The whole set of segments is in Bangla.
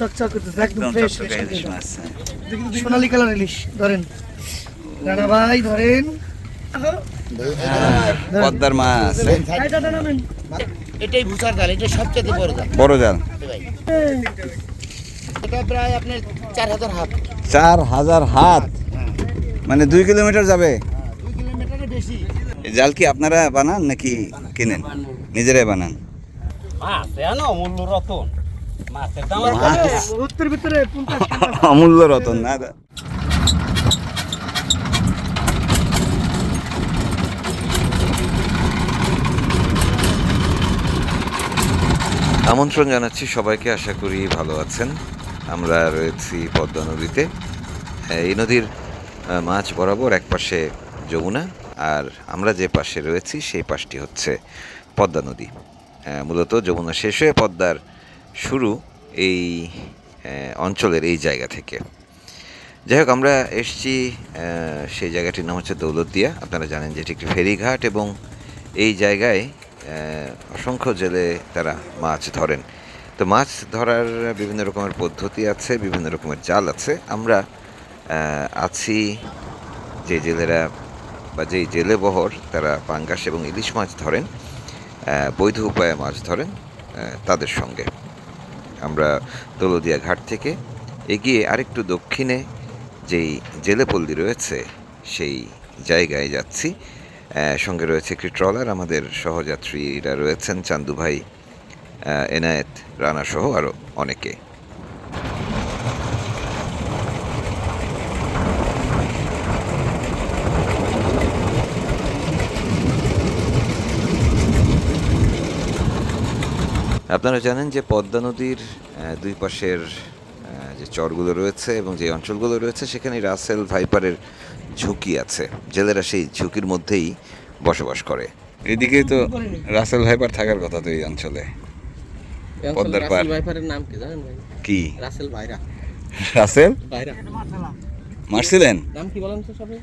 চকচক করতেছে একদম ফ্রেশ হ্যাঁ। সোনালি কালার ইলিশ ধরেন। রানা ভাই ধরেন। পদ্মার মাছ। এটাই ভুসার জাল এটা সবচেয়ে বড় জাল বড় জাল এটা প্রায় আপনার চার হাজার হাত। চার হাজার হাত? মানে দুই কিলোমিটার যাবে? জাল কি আপনারা বানান নাকি কিনেন? নিজেরাই বানান? মাছ জানো মূল্য রতন। অমূল্য রতন না আমন্ত্রণ জানাচ্ছি সবাইকে আশা করি ভালো আছেন। আমরা রয়েছি পদ্মা নদীতে। হ্যাঁ, এই নদীর মাছ বরাবর এক পাশে যমুনা আর আমরা যে পাশে রয়েছি সেই পাশটি হচ্ছে পদ্মা নদী। মূলত যমুনা শেষ হয়ে পদ্মার শুরু এই অঞ্চলের এই জায়গা থেকে। যাই হোক আমরা এসছি সেই জায়গাটির নাম হচ্ছে দৌলতদিয়া। আপনারা জানেন যে এটি একটি ফেরিঘাট এবং এই জায়গায় অসংখ্য জেলে তারা মাছ ধরেন। তো মাছ ধরার বিভিন্ন রকমের পদ্ধতি আছে, বিভিন্ন রকমের জাল আছে। আমরা আছি যে জেলেরা বা যেই জেলে বহর তারা পাঙ্গাস এবং ইলিশ মাছ ধরেন বৈধ উপায়ে মাছ ধরেন তাদের সঙ্গে। আমরা তলদিয়া ঘাট থেকে এগিয়ে আরেকটু দক্ষিণে যেই জেলেপল্লী রয়েছে, সেই জায়গায় যাচ্ছি। সঙ্গে রয়েছে একটি ট্রলার, আমাদের সহযাত্রীরা রয়েছেন চান্দু ভাই এনায়েত রানাসহ আরও অনেকে। আপনারা জানেন যে পদ্মা নদীর দুই পাশের যে চরগুলো রয়েছে এবং যে অঞ্চলগুলো রয়েছে সেখানে রাসেল ভাইপারের ঝুঁকি আছে। জেলেরা সেই ঝুঁকির মধ্যেই বসবাস করে। এদিকে তো রাসেল ভাইপার থাকার কথা তো এই অঞ্চলে। পদ্মার পার। ভাইপারের নাম কি জানেন ভাই? কি? রাসেল ভাইরা। রাসেল? ভাইরা। মারছিলেন? নাম কি বলেন তো সবাই?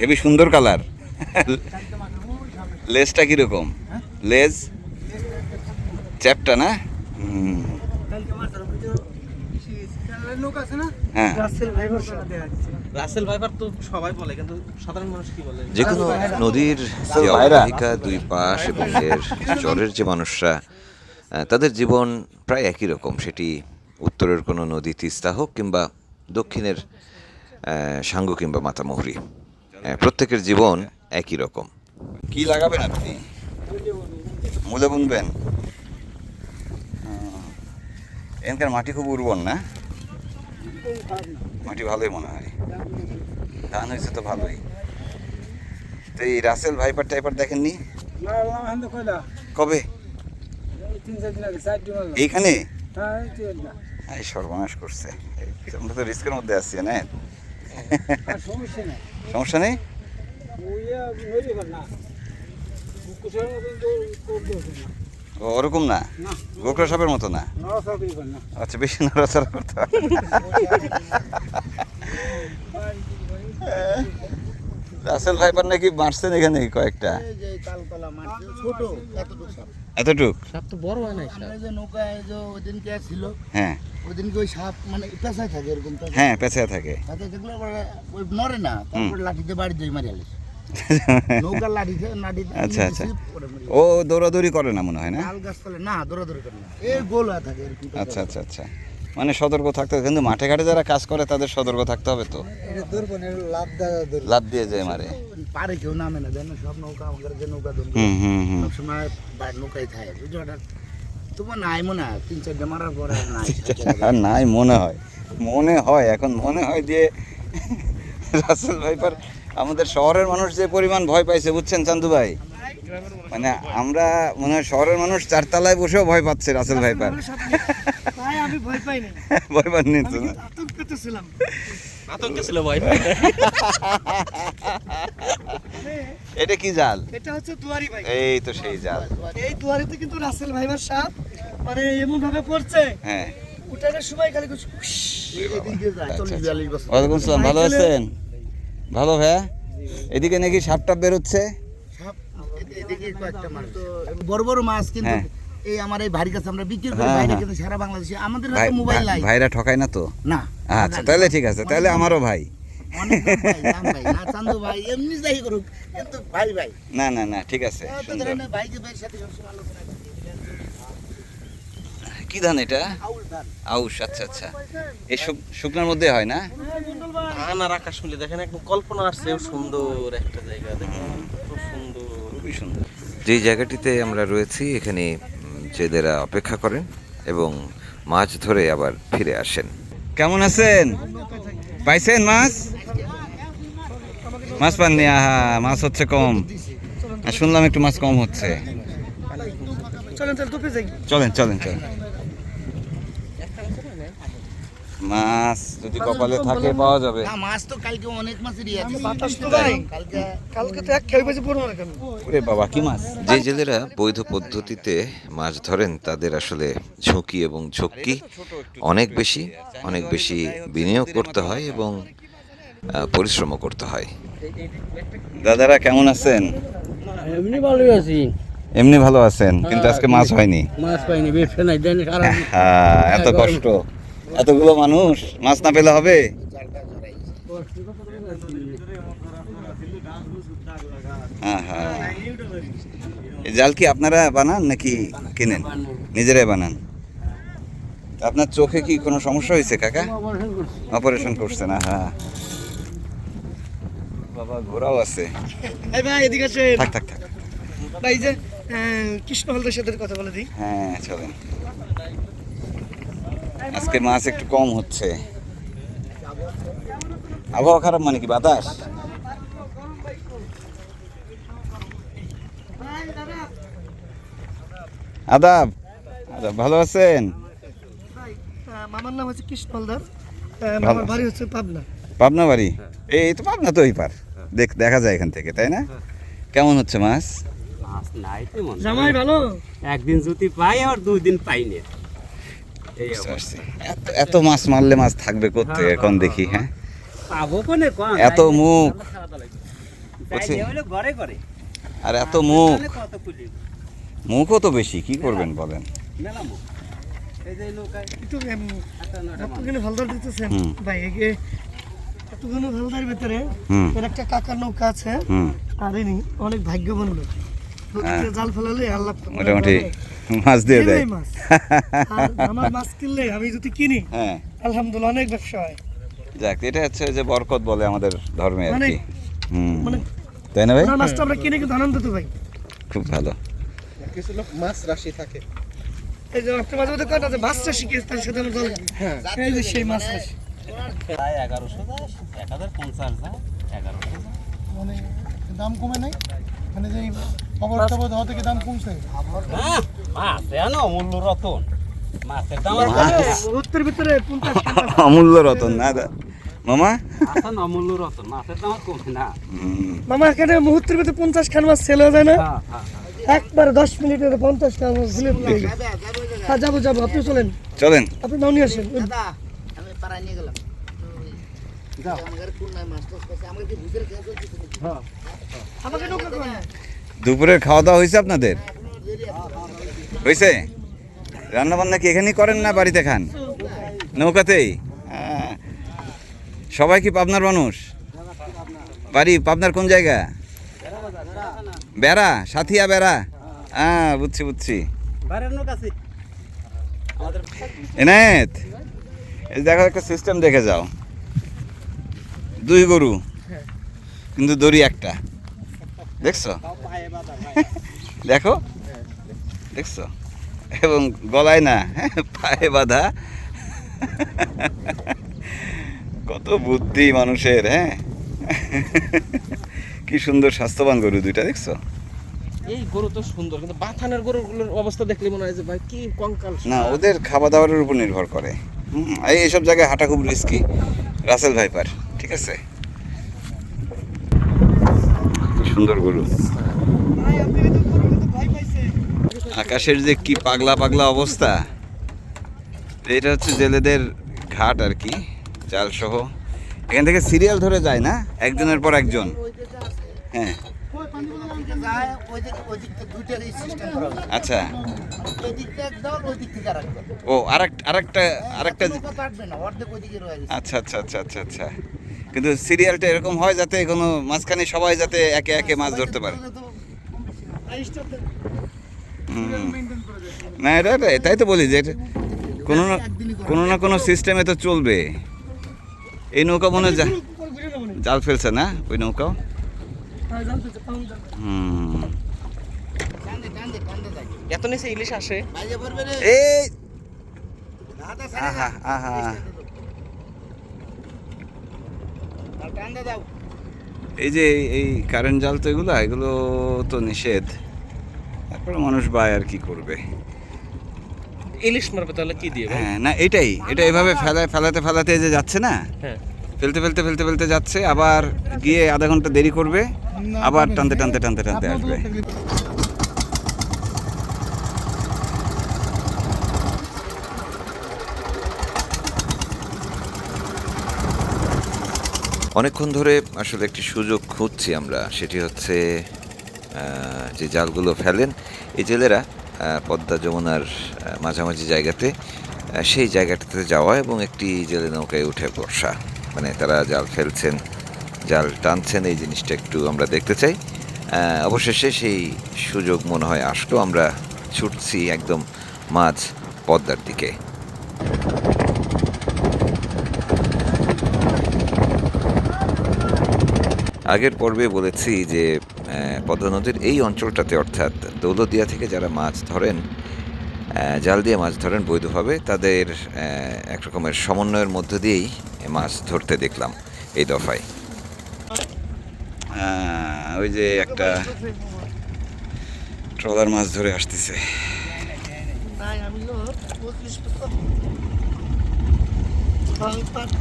হেবি সুন্দর কালার। লেজটা কীরকম? লেজ? চ্যাপটা না? হ্যাঁ। রাসেল ভাই বর্ষা রাসেল ভাইপার তো সবাই বলে কিন্তু সাধারণ মানুষ কি বলে? যে কোনো নদীর দুই পাশ এবং এর চরের যে মানুষরা তাদের জীবন প্রায় একই রকম। সেটি উত্তরের কোনো নদী তিস্তা হোক কিংবা দক্ষিণের সাঙ্গু কিংবা মাতামুহুরি। প্রত্যেকের জীবন একই রকম। কি লাগাবেন আপনি? মূলে বুনবেন? এখানকার মাটি খুব উর্বর না? মাটি ভালোই মনে হয়। ধান হয়েছে তো ভালোই। তো এই রাসেল ভাইপার টাইপার দেখেননি? কবে? এইখানে? এই সর্বনাশ করছে। আমরা তো রিস্কের মধ্যে আছি না? সমস্যা নেই? ওরকম না? গোকরা সাপের মতো না? আচ্ছা বেশি নড়াচড়া করতে রাসেল ভাইপার নাকি মারছেন এখানে কয়েকটা? এই যে তালতলা মাছ। ছোট। এতটুকু সাপ। এতটুক? সাপ তো বড় হয় না যে নৌকায় যে ওদিনকে ছিল হ্যাঁ। ওদিনকে ওই সাপ মানে পেঁচায় থাকে এরকম পেঁচায়। হ্যাঁ পেঁচা থাকে। দেখলে পরে ওই নড়ে না তারপরে লাঠিতে বাড়ি দিয়ে মারি আলে নৌকার লাঠিতে লাঠিতে আচ্ছা, আচ্ছা। ও দৌড়াদৌড়ি করে না মনে হয় না? না দৌড়াদৌড়ি করে না। এই গোল থাকে আচ্ছা আচ্ছা আচ্ছা। মানে সতর্ক থাকতে হবে কিন্তু মাঠে ঘাটে যারা কাজ করে তাদের সতর্ক থাকতে হবে তো? লাভ দিয়ে যায় মারে। পারে কেউ নামে না জানো সব নৌকা আমাদের যে নৌকা হুম হুম হুম। সবসময় নৌকায় থাকে বুঝছ তোমার নাই মনে হয়? তিন চারটে মারার পরে নাই। আর নাই মনে হয়। মনে হয় এখন মনে হয় যে রাসেল ভাইপার আমাদের শহরের মানুষ যে পরিমাণ ভয় পাইছে বুঝছেন চান্দু ভাই? মানে আমরা মনে হয় শহরের মানুষ চারতলায় বসেও ভয় পাচ্ছে রাসেল ভাই আমি ভয় পাই নাই। ভয় পাননি তো? আতঙ্ক ছিল এটা কি জাল? এটা হচ্ছে দুয়ারি ভাই। এই তো সেই জাল। এই দুয়ারিতে কিন্তু রাসেল ভাইবার সাপ মানে এমন ভাবে পড়ছে হ্যাঁ। উঠানের সময় খালি ওয়ালাইকুম সালাম ভালো আছেন? ভালো ভাইয়া এদিকে নাকি সাপ টাপ বেরোচ্ছে বড় বড় মাছ কিন্তু হ্যাঁ। এই আমার এই ভাইয়ের কাছে আমরা বিক্রি করি হ্যাঁ, হ্যাঁ। কিন্তু সারা বাংলাদেশে। আমাদের হাতে মোবাইল নাই। ভাইরা ঠকায় না তো? না। আচ্ছা তাহলে ঠিক আছে তাহলে আমারও ভাই। ভাই, না, এমনি করুক কিন্তু ভাই ভাই। না না না ঠিক আছে সুন্দর। ধরেন সাথে সবসময় আলোচনা করি। কি ধান এটা? আউশ আচ্ছা আচ্ছা। এই শুকনার মধ্যে হয় না? ধান আর আকাশ মিলে দেখেন একদম কল্পনা আসছে সুন্দর একটা জায়গা দেখেন। খুব সুন্দর। খুবই সুন্দর। যে জায়গাটিতে আমরা রয়েছি এখানে জেলেরা অপেক্ষা করেন এবং মাছ ধরে আবার ফিরে আসেন। কেমন আছেন? পাইছেন মাছ? মাছ পাননি? আহা মাছ হচ্ছে কম। আর শুনলাম একটু মাছ কম হচ্ছে। চলেন চলেন চলেন চলেন। মাছ যদি কপালে থাকে পাওয়া যাবে। না মাছ তো কালকে অনেক মাছেরই আছে। বাতাস তো ভাই কালকে কালকে তো এক খেয়ে বেজে পড়ব না কেন? ওরে বাবা কি মাছ? যে জেলেরা বৈধ পদ্ধতিতে মাছ ধরেন তাদের আসলে ঝুঁকি এবং ঝক্কি অনেক বেশি অনেক বেশি বিনিয়োগ করতে হয় এবং পরিশ্রমও করতে হয়। দাদারা কেমন আছেন? এমনি ভালোই আছি। এমনি ভালো আছেন কিন্তু আজকে মাছ হয়নি। মাছ পাইনি ব্যবসা নাই হ্যাঁ, এত কষ্ট। এতগুলো মানুষ? মাছ না পেলে হবে? এই জাল কি আপনারা বানান নাকি কিনেন? নিজেরাই বানান? আপনার চোখে কি কোনো সমস্যা হয়েছে কাকা? অপারেশন করছে না হ্যাঁ বাবা ঘোরাও আছে। এদিকে থাক থাক থাক। ভাই যে কৃষ্ণ হালদার সাথে কথা বলে দিই। হ্যাঁ চলেন। আজকে মাছ একটু কম হচ্ছে। আবহাওয়া খারাপ মানে কি বাতাস? আদাব আদাব ভালো আছেন? ভাই মামার নাম হচ্ছে কৃষ্ণ হালদার। মামার বাড়ি হচ্ছে পাবনা। পাবনা বাড়ি? এই তো পাবনা তো ওই পার দেখ দেখা যায় এখান থেকে তাই না? কেমন হচ্ছে মাছ? মাছ নাই তো জামাই ভালো? একদিন যদি পাই আর দুই দিন পাই না এই বুঝতে পারছি। এত এত মাছ মারলে মাছ থাকবে করতে এখন দেখি হ্যাঁ? পাবো কোনে কোন? এত মুখ। আর এত মুখ। মুখও তো বেশি কি করবেন বলেন? মেলা মুখ। এই যে নৌকায় একটু এম, আটটা নয়টা মাছ। এতগুলো হালদার দিতেছেন। হুম। ভাই এগে এতগুলো হালদার ভিতরে একটা কাকার নৌকা আছে। আর অনেক ভাগ্যবান লোক। জাল ফেলালে আল্লাহ মোটামুটি মাছ দিয়ে দেয়। মাছ? আর আমার মাছ কিনলে আমি যদি কিনি হ্যাঁ। আলহামদুলিল্লাহ অনেক ব্যবসা হয়। যাক এটা হচ্ছে যে বরকত বলে আমাদের ধর্মে আর মানে- কি। মানে তাই না ভাই? মাছটা আমরা কিনে কিন্তু আনন্দ তো ভাই। খুব ভালো। কিছু লোক মাছ রাশি থাকে। এই যে আপনি মাঝে মাঝে কয়টা যে মাছটা শিখে তার সাথে আমরা জল হ্যাঁ। এই যে সেই মাছ রাশি। প্রায় এগারোশো যায় এক হাজার পঞ্চাশ যায় এগারোশো মানে দাম কমে নাই? মানে যে খবর টবর দেওয়া থেকে দাম কমছে? মাছ এন অমূল্য রতন। মাছের দাম মুহূর্তের ভিতরে পঞ্চাশ অমূল্য রতন না দা- মামা? আসেন অমূল্য রতন মাছের দাম কমে না। মামা এখানে মুহূর্তের ভিতরে পঞ্চাশ খান মাছ সেল হয়ে যায় না? হ্যাঁ হ্যাঁ একবার দশ মিনিটের পঞ্চাশ খান মাছ হ্যাঁ যাব যাব আপনি চলেন। চলেন। আপনি নাও নিয়ে আসেন। আমি পাড়ায় নিয়ে গেলাম। করেন। দুপুরের খাওয়া দাওয়া হয়েছে আপনাদের? হয়েছে রান্না বান্না কি এখানেই করেন না বাড়িতে খান? নৌকাতেই? হ্যাঁ। সবাই কি পাবনার মানুষ? বাড়ি পাবনার কোন জায়গা? বেড়া সাথিয়া বেড়া? হ্যাঁ বুঝছি বুঝছি। এনায়েত দেখো একটা সিস্টেম দেখে যাও। দুই গরু কিন্তু দড়ি একটা। দেখছ? দেখো? দেখছ? এবং গলায় না পায়ে বাঁধা। কত বুদ্ধি মানুষের হ্যাঁ? কি সুন্দর স্বাস্থ্যবান গরু দুইটা দেখছ? এই গরু তো সুন্দর কিন্তু বাথানের গরুগুলোর অবস্থা দেখলে মনে হয় যে ভাই কি কঙ্কাল না ওদের খাওয়া দাওয়ার উপর নির্ভর করে। হুম, এই এইসব জায়গায় হাঁটা খুব রিস্কি রাসেল ভাইপার ঠিক আছে? সুন্দর গরু ভাই আপনি কিন্তু কিন্তু ভয় পাইছে আকাশের যে কি পাগলা পাগলা অবস্থা। এটা হচ্ছে জেলেদের ঘাট আর কি চাল সহ এখান থেকে সিরিয়াল ধরে যায় না? একজনের পর একজন। হ্যাঁ। আচ্ছা। ও আরেকটা আরেকটা আচ্ছা আচ্ছা আচ্ছা আচ্ছা আচ্ছা। কিন্তু সিরিয়ালটা এরকম হয় যাতে কোনো মাঝখানে সবাই যাতে একে একে মাছ ধরতে পারে। না এটা তাই তো বলি যে এটা কোনো না কোনো না কোনো সিস্টেমে তো চলবে। এই নৌকা মনে হয় যা- জাল ফেলছে না? ওই নৌকাও হুম। এত নিচে ইলিশ আসে। এই আহা আহা এই যে এই- এই কারেন্ট জাল তো এগুলো এগুলো তো নিষেধ। তারপরে মানুষ বায় আর কি করবে। ইলিশ মারবে তাহলে কি দিয়ে হ্যাঁ না এটাই এটা এভাবে ফেলা ফেলাতে ফেলাতে যে যাচ্ছে না? হ্যাঁ। ফেলতে ফেলতে ফেলতে ফেলতে যাচ্ছে আবার গিয়ে আধা ঘণ্টা দেরি করবে আবার টানতে টানতে টানতে টানতে আসবে। অনেকক্ষণ ধরে আসলে একটি সুযোগ খুঁজছি আমরা সেটি হচ্ছে যে জালগুলো ফেলেন, এই জেলেরা পদ্মা যমুনার মাঝামাঝি জায়গাতে সেই জায়গাটাতে যাওয়া এবং একটি জেলে নৌকায় উঠে বর্ষা মানে তারা জাল ফেলছেন, জাল টানছেন, এই জিনিসটা একটু আমরা দেখতে চাই। অবশেষে সেই সুযোগ মনে হয় আসলো, আমরা ছুটছি একদম মাঝ পদ্মার দিকে। আগের পর্বে বলেছি যে পদ্মা নদীর এই অঞ্চলটাতে অর্থাৎ দৌলদিয়া থেকে যারা মাছ ধরেন জাল দিয়ে মাছ ধরেন বৈধভাবে, তাদের এক রকমের সমন্বয়ের মধ্য দিয়েই মাছ ধরতে দেখলাম এই দফায়। ওই যে একটা ট্রলার মাছ ধরে আসতেছে।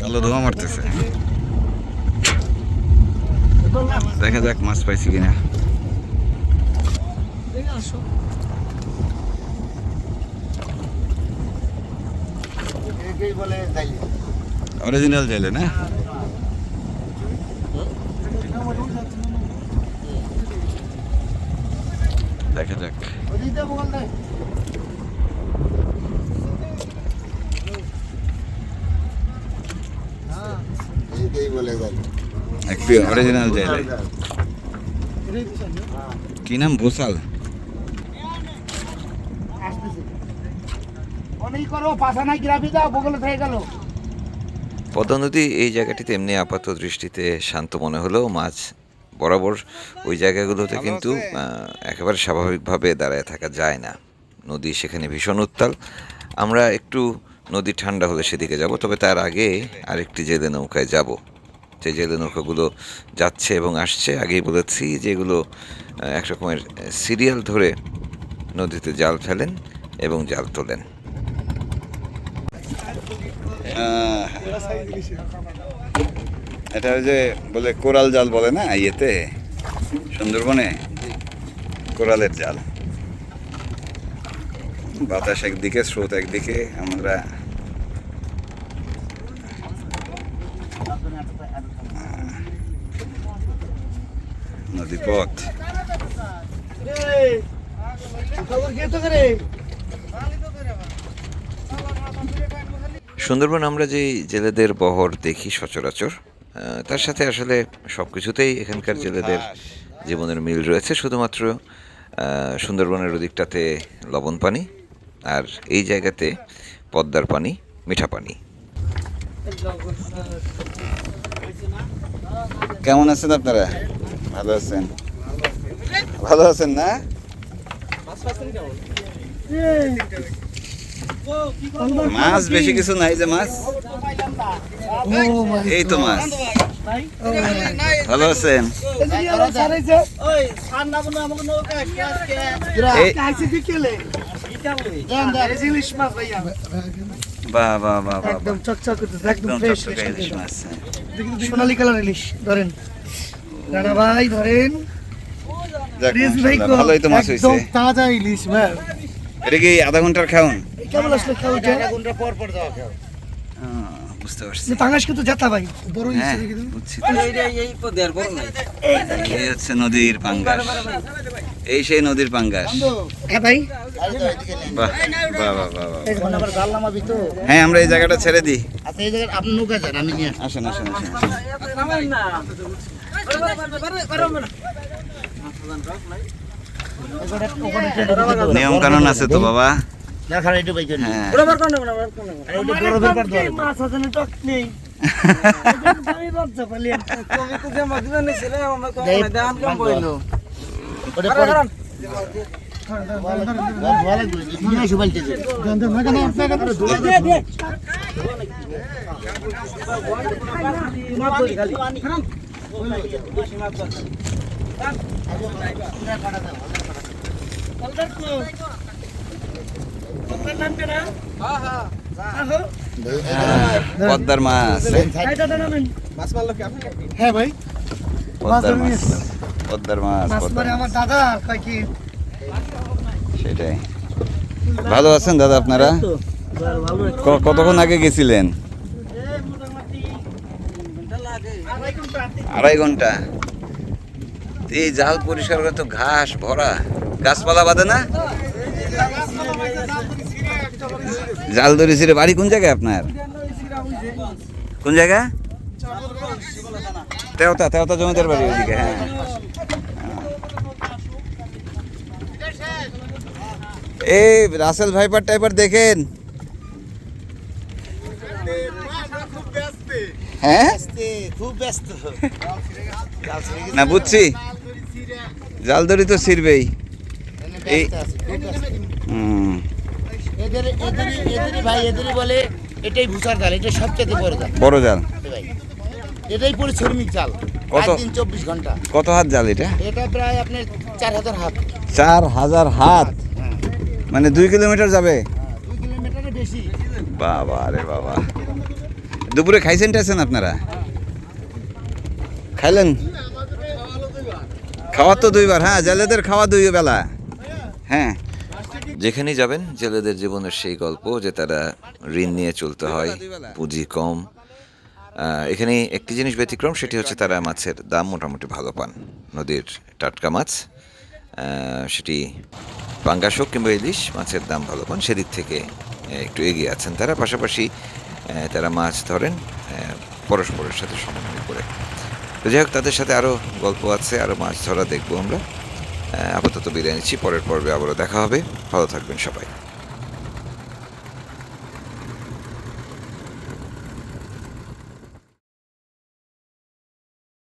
কালো ধোয়া মারতেছে। দেখা যাক মাছ পাইছি কিনা। অরিজিনাল জেলে না দেখা যাক। বল একটি অরিজিনাল জেলে কি নাম? ভোসাল আসতেছে অনেক করো পাশা নাই গ্রাফি দাও বগলে থেকে গেল পদ্মা নদী এই জায়গাটিতে এমনি আপাত দৃষ্টিতে শান্ত মনে হলেও মাছ বরাবর ওই জায়গাগুলোতে কিন্তু একেবারে স্বাভাবিকভাবে দাঁড়ায় থাকা যায় না। নদী সেখানে ভীষণ উত্তাল। আমরা একটু নদী ঠান্ডা হলে সেদিকে যাব তবে তার আগে আরেকটি জেলে নৌকায় যাব। যে জেলে নৌকাগুলো যাচ্ছে এবং আসছে, আগেই বলেছি যে এগুলো এক রকমের সিরিয়াল ধরে নদীতে জাল ফেলেন এবং জাল তোলেন। এটা ওই যে বলে কোরাল জাল বলে না ইয়েতে? সুন্দরবনে? কোরালের জাল। বাতাস একদিকে, স্রোত একদিকে, আমরা তো করে সুন্দরবন আমরা যে জেলেদের বহর দেখি সচরাচর তার সাথে আসলে সব কিছুতেই এখানকার জেলেদের জীবনের মিল রয়েছে। শুধুমাত্র সুন্দরবনের ওদিকটাতে লবণ পানি আর এই জায়গাতে পদ্মার পানি মিঠা পানি। কেমন আছেন আপনারা? ভালো আছেন? ভালো আছেন না? মাছ বেশি কিছু নাই যে মাছ? এই তো মাছ। ভালো আছেন? একদম চকচক করতেছে একদম একদম ফ্রেশ ইলিশ মাছ সোনালী কালার ইলিশ ধরেন। রানা ভাই ধরেন যাক, ভাই ভালোই তো মাছ হয়েছে তাজা ইলিশ ভাই এটা কি আধা ঘণ্টার খাওন কেমন আসলে খাওয়া আধা ঘণ্টা পর পর যাওয়া খাও বুঝতে পারছি যে পাঙ্গাস কিন্তু জেতা ভাই বড় হ্যাঁ তো। এই হচ্ছে নদীর পাঙ্গাস এই সেই নদীর পাঙ্গাস হ্যাঁ ভাই বাহ বাহ বাহ বাহ হ্যাঁ আমরা এই জায়গাটা ছেড়ে দিই আচ্ছা এই জায়গায় আপনি নৌকা যান আমি নিয়ে আসেন আসেন আসেন। নিয়ম কানুন আছে তো বাবা হ্যাঁ। মাছ ওটা পরে- পদ্মার মাছ। হ্যাঁ ভাই। মাছ পদ্মার মাছ মাছ পদ্মার মারে আমার দাদা কয় কি? সেটাই। ভালো আছেন দাদা আপনারা? কতক্ষণ আগে গেছিলেন? আড়াই ঘণ্টা। এই জাল পরিষ্কার করে তো ঘাস ভরা। গাছপালা বাঁধে না? জাল ধরেছিল বাড়ি কোন জায়গায় আপনার? কোন জায়গা? তেওতা তেওতা জমিদার বাড়ি ওইদিকে হ্যাঁ। এই রাসেল ভাইপার টাইপার দেখেন। হ্যাঁ? খুব ব্যস্ত না বুঝছি। জাল দড়ি তো ছিড়বেই। এই- ব্যস্ত আছে, খুব ব্যস্ত। হুম, এদের এদেরই এদেরই ভাই এদেরই বলে এটাই ভুসার জাল এটা সবচেয়ে বড় জাল। বড় জাল। ভাই এটাই পরিশ্রমিক জাল। কত? দিন চব্বিশ ঘণ্টা। কত হাত জাল এটা? এটা প্রায় আপনার চার হাজার হাত। চার হাজার হাত? হ্যাঁ। মানে দুই কিলোমিটার যাবে? হ্যাঁ, দুই কিলোমিটারের বেশি। বাবা রে বাবা। দুপুরে খাইছেন টাইছেন আপনারা? খাইলেন? খাওয়া তো দুইবার হ্যাঁ জেলেদের খাওয়া দুই বেলা। হ্যাঁ। যেখানেই যাবেন জেলেদের জীবনের সেই গল্প যে তারা ঋণ নিয়ে চলতে হয় পুঁজি কম এখানে একটি জিনিস ব্যতিক্রম, সেটি হচ্ছে তারা মাছের দাম মোটামুটি ভালো পান। নদীর টাটকা মাছ সেটি পাঙ্গাস হোক কিংবা ইলিশ, মাছের দাম ভালো পান। সেদিক থেকে একটু এগিয়ে আছেন তারা। পাশাপাশি তারা মাছ ধরেন পরস্পরের সাথে সমন্বয় করে। তো যাই হোক, তাদের সাথে আরও গল্প আছে আরও মাছ ধরা দেখব আমরা। আপাতত বিদায় নিচ্ছি, পরের পর্বে আবারও দেখা হবে। ভালো থাকবেন সবাই।